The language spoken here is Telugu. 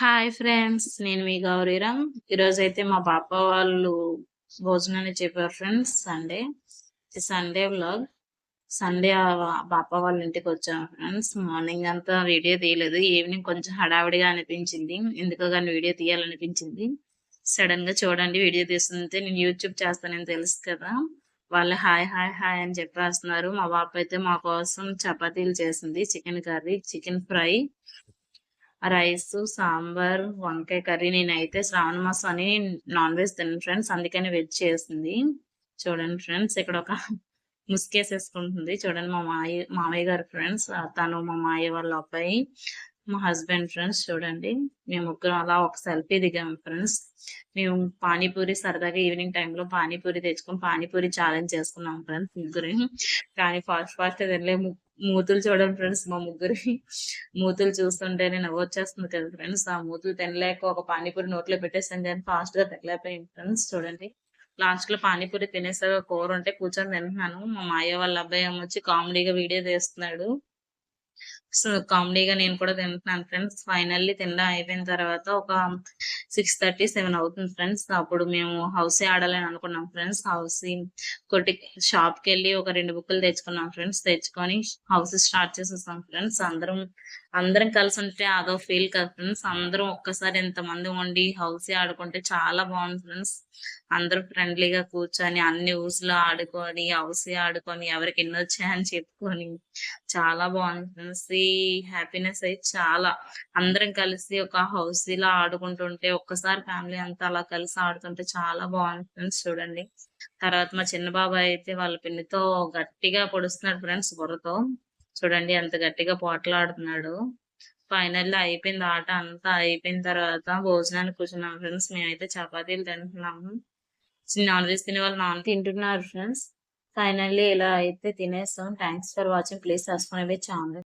హాయ్ ఫ్రెండ్స్ నేను మీ గౌరీరామ్ ఈరోజు అయితే మా పాప వాళ్ళు భోజనాన్ని చెప్పారు friends Sunday Sunday vlog Sunday పాప వాళ్ళ ఇంటికి వచ్చాము ఫ్రెండ్స్ మార్నింగ్ అంతా వీడియో తీయలేదు. ఈవినింగ్ కొంచెం హడావిడిగా అనిపించింది. ఎందుకో కానీ వీడియో తీయాలనిపించింది. సడన్గా చూడండి వీడియో తీస్తుంటే నేను యూట్యూబ్ చేస్తానని తెలుసు కదా. వాళ్ళు హాయ్ హాయ్ హాయ్ అని చెప్పేస్తున్నారు మా పాప అయితే మా కోసం చపాతీలు చేసింది chicken curry chicken fry. Rice sambar వంకాయ కర్రీ నేనైతే శ్రావణ మాసం అని నాన్ వెజ్ తిన్నాను ఫ్రెండ్స్. అందుకని వెజ్ చేసింది. చూడండి ఫ్రెండ్స్ ఇక్కడ ఒక ముసుకేసేసుకుంటుంది. చూడండి మా మాయ మామయ్య గారు ఫ్రెండ్స్. తను మా మాయ వాళ్ళ అబ్బాయి మా హస్బెండ్ ఫ్రెండ్స్. చూడండి మేము ముగ్గురు అలా ఒక సెల్ఫీ దిగాము ఫ్రెండ్స్. మేము పానీపూరి సరదాగా ఈవినింగ్ టైంలో పానీపూరి తెచ్చుకొని పానీపూరి ఛాలెంజ్ చేసుకున్నాం ఫ్రెండ్స్ ముగ్గురు. కానీ ఫాస్ట్ ఫాస్ట్ తినలేము. మూతులు చూడండి ఫ్రెండ్స్ మా ముగ్గురి మూతులు చూస్తుంటేనే నవ్వు వచ్చేస్తుంది కదా ఫ్రెండ్స్. ఆ మూతులు తినలేక ఒక పానీపూరి నోట్లో పెట్టేసాను కానీ ఫాస్ట్గా తినలేకపోయింది ఫ్రెండ్స్ చూడండి. లాస్ట్లో పానీపూరి తినేసాక కూర ఉంటే కూర్చొని తింటున్నాను. మా మాయ వాళ్ళ అబ్బాయి వచ్చి కామెడీగా వీడియో తీస్తున్నాడు. సో కామెడీగా నేను కూడా తింటున్నాను ఫ్రెండ్స్. ఫైనల్లీ తినడం అయిపోయిన తర్వాత ఒక సిక్స్ థర్టీ సెవెన్ అవుతుంది ఫ్రెండ్స్. అప్పుడు మేము హౌస్ ఆడాలని అనుకున్నాం ఫ్రెండ్స్. హౌస్ కొట్టి షాప్కి వెళ్ళి ఒక రెండు బుక్కులు తెచ్చుకున్నాం ఫ్రెండ్స్. తెచ్చుకొని హౌస్ స్టార్ట్ చేసేస్తాం ఫ్రెండ్స్. అందరం అందరం కలిసి ఉంటే అదో ఫీల్ కదా ఫ్రెండ్స్. అందరం ఒక్కసారి ఎంతమంది ఉండి హౌస్ ఆడుకుంటే చాలా బాగుంది ఫ్రెండ్స్. అందరూ ఫ్రెండ్లీగా కూర్చొని అన్ని ఊసులు ఆడుకొని హౌస్ ఆడుకొని ఎవరికి ఎన్ని వచ్చాయని చెప్పుకొని చాలా బాగుంది ఫ్రెండ్స్. హ్యాపీనెస్ అయితే చాలా అందరం కలిసి ఒక హౌస్ ఇలా ఆడుకుంటుంటే ఒక్కసారి ఫ్యామిలీ అంతా అలా కలిసి ఆడుతుంటే చాలా బాగుంది ఫ్రెండ్స్ చూడండి. తర్వాత మా చిన్న బాబాయ్ అయితే వాళ్ళ పిన్నితో గట్టిగా పొడుస్తున్నాడు ఫ్రెండ్స్ బుర్రతో. చూడండి ఎంత గట్టిగా పోట్లాడుతున్నాడు. ఫైనల్ అయిపోయింది ఆట అంతా అయిపోయిన తర్వాత భోజనానికి కూర్చున్నాం ఫ్రెండ్స్. మేమైతే చపాతీలు తింటున్నాము నాన్ వెజ్ తినే వాళ్ళు నాన్ తింటున్నారు ఫ్రెండ్స్. ఫైనల్లీ ఇలా అయితే తినేస్తాం thanks for watching. Please subscribe channel.